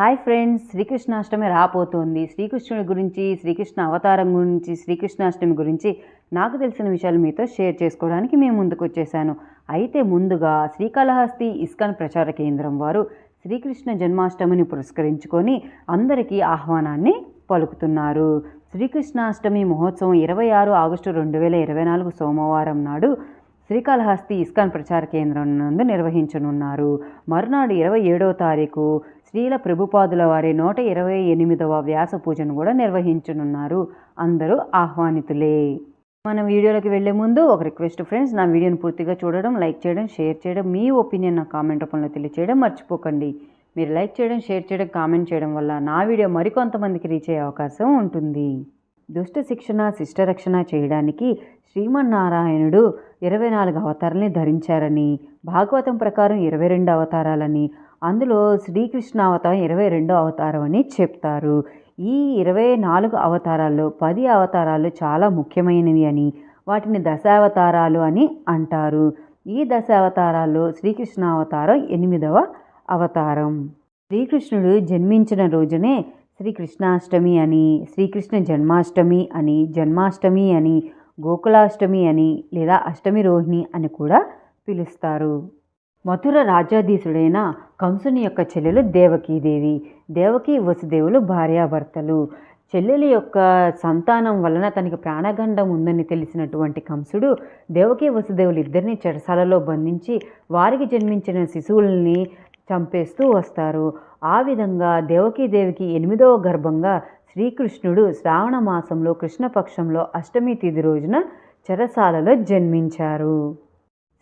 Hi friends Sri Krishnashtami రాబోతోంది. శ్రీకృష్ణుడి గురించి శ్రీకృష్ణ అవతారం గురించి శ్రీకృష్ణాష్టమి గురించి నాకు తెలిసిన విషయాలు మీతో షేర్ చేసుకోవడానికి మేము ముందుకు వచ్చేసాను. అయితే ముందుగా శ్రీకాళహస్తి ఇస్కాన్ ప్రచార కేంద్రం వారు శ్రీకృష్ణ జన్మాష్టమిని పురస్కరించుకొని అందరికీ ఆహ్వానాన్ని పలుకుతున్నారు. శ్రీకృష్ణాష్టమి మహోత్సవం ఇరవై ఆరు ఆగస్టు రెండు వేల ఇరవై నాలుగు సోమవారం నాడు శ్రీకాళహస్తి ఇస్కాన్ ప్రచార కేంద్రం నందు నిర్వహించనున్నారు. మరునాడు ఇరవై ఏడవ తారీఖు శ్రీల ప్రభుపాదుల వారి నూట ఇరవై ఎనిమిదవ వ్యాస పూజను కూడా నిర్వహించనున్నారు. అందరూ ఆహ్వానితులే. మన వీడియోలోకి వెళ్ళే ముందు ఒక రిక్వెస్ట్ ఫ్రెండ్స్ నా వీడియోని పూర్తిగా చూడడం లైక్ చేయడం షేర్ చేయడం మీ ఒపీనియన్ నా కామెంట్ రూపంలో తెలియచేయడం మర్చిపోకండి. మీరు లైక్ చేయడం షేర్ చేయడం కామెంట్ చేయడం వల్ల నా వీడియో మరికొంతమందికి రీచ్ అయ్యే అవకాశం ఉంటుంది. దుష్ట శిక్షణ శిష్టరక్షణ చేయడానికి శ్రీమన్నారాయణుడు ఇరవై నాలుగు అవతారాలని ధరించారని భాగవతం ప్రకారం ఇరవై రెండు అవతారాలని అందులో శ్రీకృష్ణ అవతారం ఇరవై రెండో అవతారం అని చెప్తారు. ఈ ఇరవై నాలుగు అవతారాల్లో పది అవతారాలు చాలా ముఖ్యమైనవి అని వాటిని దశావతారాలు అని అంటారు. ఈ దశావతారాల్లో శ్రీకృష్ణ అవతారం ఎనిమిదవ అవతారం. శ్రీకృష్ణుడు జన్మించిన రోజునే శ్రీకృష్ణాష్టమి అని శ్రీకృష్ణ జన్మాష్టమి అని జన్మాష్టమి అని గోకులాష్టమి అని లేదా అష్టమి రోహిణి అని కూడా పిలుస్తారు. మధుర రాజాధీసుడైన కంసుని యొక్క చెల్లెలు దేవకీదేవి. దేవకీ వసుదేవులు భార్యాభర్తలు. చెల్లెలి యొక్క సంతానం వలన తనకి ప్రాణగండం ఉందని తెలిసినటువంటి కంసుడు దేవకీ వసుదేవులు ఇద్దరిని చెరసాలలో బంధించి వారికి జన్మించిన శిశువుల్ని చంపేస్తూ వస్తారు. ఆ విధంగా దేవకీదేవికి ఎనిమిదవ గర్భంగా శ్రీకృష్ణుడు శ్రావణ మాసంలో కృష్ణపక్షంలో అష్టమి తిథి రోజున చెరసాలలో జన్మించారు.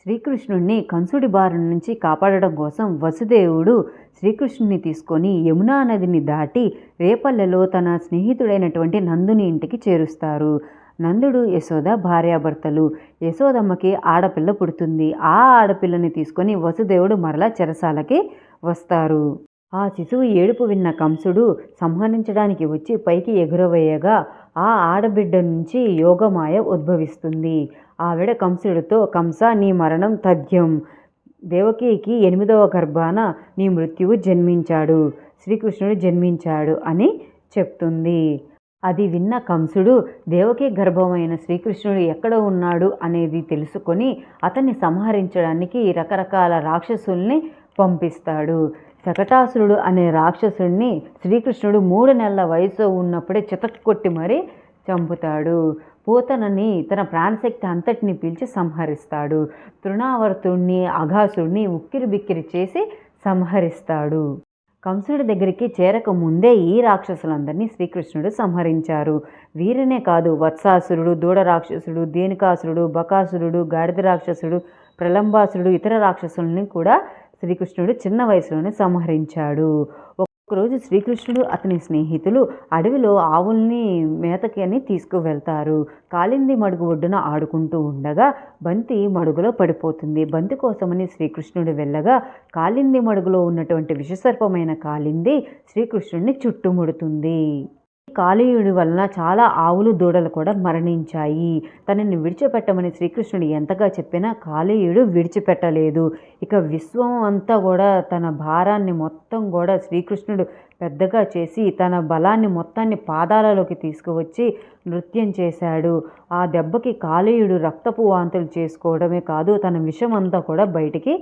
శ్రీకృష్ణుడిని కంసుడి బారి నుంచి కాపాడడం కోసం వసుదేవుడు శ్రీకృష్ణుని తీసుకొని యమునా నదిని దాటి రేపల్లెలో తన స్నేహితుడైనటువంటి నందుని ఇంటికి చేరుస్తారు. నందుడు యశోద భార్యాభర్తలు. యశోదమ్మకి ఆడపిల్ల పుడుతుంది. ఆ ఆడపిల్లని తీసుకొని వసుదేవుడు మరలా చెరసాలకి వస్తారు. ఆ శిశువు ఏడుపు విన్న కంసుడు సంహరించడానికి వచ్చి పైకి ఎగురవేయగా ఆ ఆడబిడ్డ నుంచి యోగమాయ ఉద్భవిస్తుంది. ఆవిడ కంసుడితో కంస నీ మరణం తథ్యం. దేవకీకి ఎనిమిదవ గర్భాన నీ మృత్యువు జన్మించాడు. శ్రీకృష్ణుడు జన్మించాడు అని చెప్తుంది. అది విన్న కంసుడు దేవకి గర్భమైన శ్రీకృష్ణుడు ఎక్కడ ఉన్నాడు అనేది తెలుసుకొని అతన్ని సంహరించడానికి రకరకాల రాక్షసుల్ని పంపిస్తాడు. శకటాసురుడు అనే రాక్షసుడిని శ్రీకృష్ణుడు మూడు నెలల వయసు ఉన్నప్పుడే చితక్కొట్టి మరీ చంపుతాడు. పూతనని తన ప్రాణశక్తి అంతటిని పిలిచి సంహరిస్తాడు. తృణావర్తుడిని అఘాసుడిని ఉక్కిరి బిక్కిరి చేసి సంహరిస్తాడు. కంసుడి దగ్గరికి చేరక ముందే ఈ రాక్షసులందరినీ శ్రీకృష్ణుడు సంహరించారు. వీరినే కాదు వత్సాసురుడు దూడ రాక్షసుడు దేనికాసురుడు బకాసురుడు గాడిద రాక్షసుడు ప్రలంబాసురుడు ఇతర రాక్షసుల్ని కూడా శ్రీకృష్ణుడు చిన్న వయసులోనే సంహరించాడు. ఒకరోజు శ్రీకృష్ణుడు అతని స్నేహితులు అడవిలో ఆవుల్ని మేతకి అని తీసుకువెళ్తారు. కాలింది మడుగు ఒడ్డున ఆడుకుంటూ ఉండగా బంతి మడుగులో పడిపోతుంది. బంతి కోసమని శ్రీకృష్ణుడు వెళ్ళగా కాలింది మడుగులో ఉన్నటువంటి విషసర్పమైన కాలింది శ్రీకృష్ణుడిని చుట్టుముడుతుంది. కాళీయుడి వలన చాలా ఆవులు దూడలు కూడా మరణించాయి. తనని విడిచిపెట్టమని శ్రీకృష్ణుడు ఎంతగా చెప్పినా కాళీయుడు విడిచిపెట్టలేదు. ఇక విశ్వం అంతా కూడా తన భారాన్ని మొత్తం కూడా శ్రీకృష్ణుడు పెద్దగా చేసి తన బలాన్ని మొత్తాన్ని పాదాలలోకి తీసుకువచ్చి నృత్యం చేశాడు. ఆ దెబ్బకి కాళీయుడు రక్తపు వాంతులు చేసుకోవడమే కాదు తన విషం అంతా కూడా బయటికి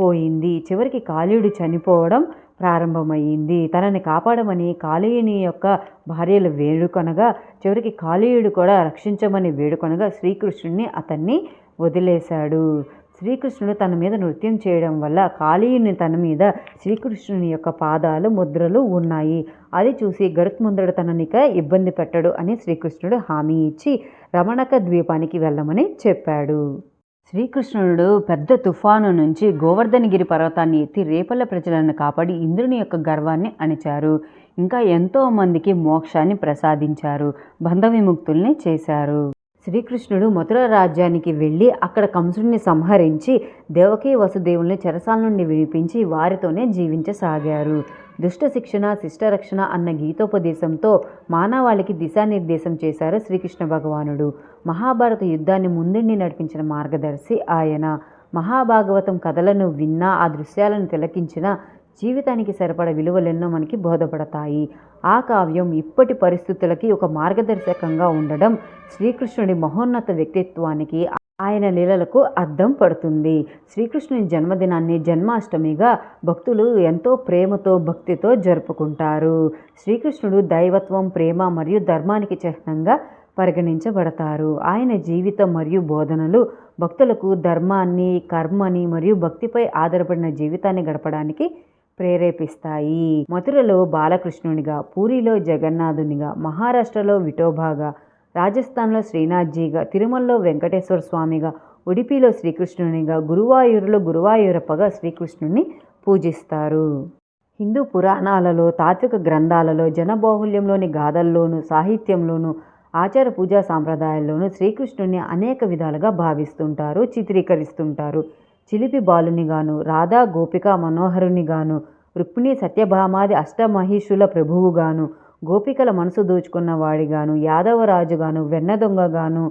పోయింది. చివరికి కాళీయుడు చనిపోవడం ప్రారంభమయ్యింది. తనని కాపాడమని కాళీయుని యొక్క భార్యలు వేడుకొనగా చివరికి కాళీయుడు కూడా రక్షించమని వేడుకొనగా శ్రీకృష్ణుడిని అతన్ని వదిలేశాడు. శ్రీకృష్ణుడు తన మీద నృత్యం చేయడం వల్ల కాళీయుని తన మీద శ్రీకృష్ణుని యొక్క పాదాలు ముద్రలు ఉన్నాయి. అది చూసి గరుత్మంతుడు తననిక ఇబ్బంది పెట్టడు అని శ్రీకృష్ణుడు హామీ ఇచ్చి రమణక ద్వీపానికి వెళ్ళమని చెప్పాడు. శ్రీకృష్ణుడు పెద్ద తుఫాను నుంచి గోవర్ధనగిరి పర్వతాన్ని ఎత్తి రేపల్ల ప్రజలను కాపాడి ఇంద్రుని యొక్క గర్వాన్ని అణిచారు. ఇంకా ఎంతో మందికి మోక్షాన్ని ప్రసాదించారు. బంధ విముక్తుల్ని చేశారు. శ్రీకృష్ణుడు మధుర రాజ్యానికి వెళ్ళి అక్కడ కంసుడిని సంహరించి దేవకీ వసుదేవుల్ని చెరసాల నుండి విడిపించి వారితోనే జీవించసాగారు. దుష్ట శిక్షణ శిష్టరక్షణ అన్న గీతోపదేశంతో మానవాళికి దిశానిర్దేశం చేశారు శ్రీకృష్ణ భగవానుడు. మహాభారత యుద్ధాన్ని ముందుండి నడిపించిన మార్గదర్శి ఆయన. మహాభాగవతం కథలను విన్నా ఆ దృశ్యాలను తిలకించిన జీవితానికి సరిపడ విలువలెన్నో మనకి బోధపడతాయి. ఆ కావ్యం ఇప్పటి పరిస్థితులకి ఒక మార్గదర్శకంగా ఉండడం శ్రీకృష్ణుడి మహోన్నత వ్యక్తిత్వానికి ఆయన లీలలకు అద్దం పడుతుంది. శ్రీకృష్ణుని జన్మదినాన్ని జన్మాష్టమిగా భక్తులు ఎంతో ప్రేమతో భక్తితో జరుపుకుంటారు. శ్రీకృష్ణుడు దైవత్వం ప్రేమ మరియు ధర్మానికి చిహ్నంగా పరిగణించబడతారు. ఆయన జీవితం మరియు బోధనలు భక్తులకు ధర్మాన్ని కర్మని మరియు భక్తిపై ఆధారపడిన జీవితాన్ని గడపడానికి ప్రేరేపిస్తాయి. మథురలో బాలకృష్ణునిగా పూరిలో జగన్నాథునిగా మహారాష్ట్రలో విఠోబాగా రాజస్థాన్లో శ్రీనాథ్జీగా తిరుమలలో వెంకటేశ్వర స్వామిగా ఉడిపిలో శ్రీకృష్ణునిగా గురువాయూరులో గురువాయూరప్పగా శ్రీకృష్ణుని పూజిస్తారు. హిందూ పురాణాలలో తాత్విక గ్రంథాలలో జనబాహుల్యంలోని గాథల్లోనూ సాహిత్యంలోనూ ఆచార పూజా సాంప్రదాయాల్లోనూ శ్రీకృష్ణుని అనేక విధాలుగా భావిస్తుంటారు చిత్రీకరిస్తుంటారు. చిలిపి బాలునిగాను రాధా గోపిక మనోహరునిగాను రుక్మిణి సత్యభామాది అష్టమహిషుల ప్రభువుగాను గోపికల మనసు దోచుకున్న వాడిగాను యాదవరాజుగాను వెన్నదొంగగాను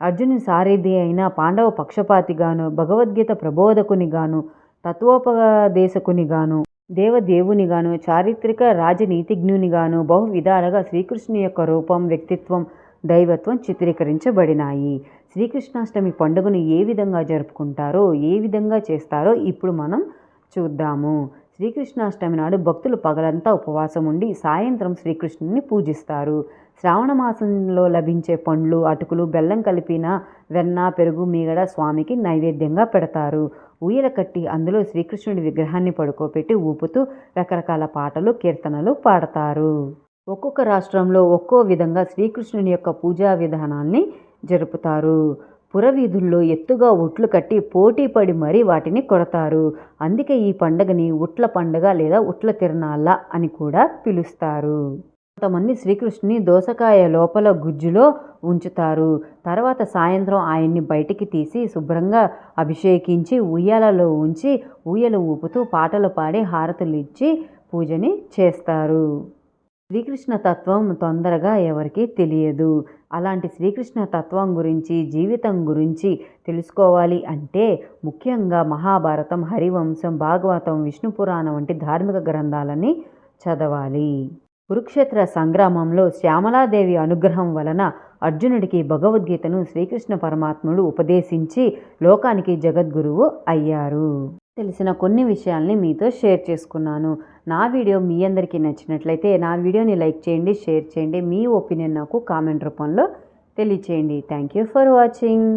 అర్జునుని సారథి అయిన పాండవ పక్షపాతిగాను భగవద్గీత ప్రబోధకునిగాను తత్వోపదేశకునిగాను దేవదేవునిగాను చారిత్రక రాజనీతిజ్ఞునిగాను బహు విధాలుగా శ్రీకృష్ణుని యొక్క రూపం వ్యక్తిత్వం దైవత్వం చిత్రీకరించబడినాయి. శ్రీకృష్ణాష్టమి పండుగను ఏ విధంగా జరుపుకుంటారో ఏ విధంగా చేస్తారో ఇప్పుడు మనం చూద్దాము. శ్రీకృష్ణాష్టమి నాడు భక్తులు పగలంతా ఉపవాసం ఉండి సాయంత్రం శ్రీకృష్ణుని పూజిస్తారు. శ్రావణ మాసంలో లభించే పండ్లు అటుకులు బెల్లం కలిపిన వెన్న పెరుగు మీగడ స్వామికి నైవేద్యంగా పెడతారు. ఊయల కట్టి అందులో శ్రీకృష్ణుడి విగ్రహాన్ని పడుకోబెట్టి ఊపుతూ రకరకాల పాటలు కీర్తనలు పాడతారు. ఒక్కొక్క రాష్ట్రంలో ఒక్కో విధంగా శ్రీకృష్ణుని యొక్క పూజా విధానాల్ని జరుపుతారు. పురవీధుల్లో ఎత్తుగా ఉట్లు కట్టి పోటీ పడి మరీ వాటిని కొడతారు. అందుకే ఈ పండగని ఉట్ల పండగ లేదా ఉట్ల తిరణాల అని కూడా పిలుస్తారు. కొంతమంది శ్రీకృష్ణుని దోసకాయ లోపల గుజ్జులో ఉంచుతారు. తర్వాత సాయంత్రం ఆయన్ని బయటికి తీసి శుభ్రంగా అభిషేకించి ఉయ్యాలలో ఉంచి ఊయలు ఊపుతూ పాటలు పాడి హారతులు ఇచ్చి పూజని చేస్తారు. శ్రీకృష్ణ తత్వం తొందరగా ఎవరికీ తెలియదు. అలాంటి శ్రీకృష్ణ తత్వం గురించి జీవితం గురించి తెలుసుకోవాలి అంటే ముఖ్యంగా మహాభారతం హరివంశం భాగవతం విష్ణు పురాణం వంటి ధార్మిక గ్రంథాలని చదవాలి. కురుక్షేత్ర సంగ్రామంలో శ్యామలాదేవి అనుగ్రహం వలన అర్జునుడికి భగవద్గీతను శ్రీకృష్ణ పరమాత్ముడు ఉపదేశించి లోకానికి జగద్గురువు అయ్యారు. తెలిసిన కొన్ని విషయాల్ని మీతో షేర్ చేసుకున్నాను. నా వీడియో మీ అందరికీ నచ్చినట్లయితే నా వీడియోని లైక్ చేయండి షేర్ చేయండి. మీ ఒపీనియన్ నాకు కామెంట్ రూపంలో తెలియచేయండి. Thank you for watching.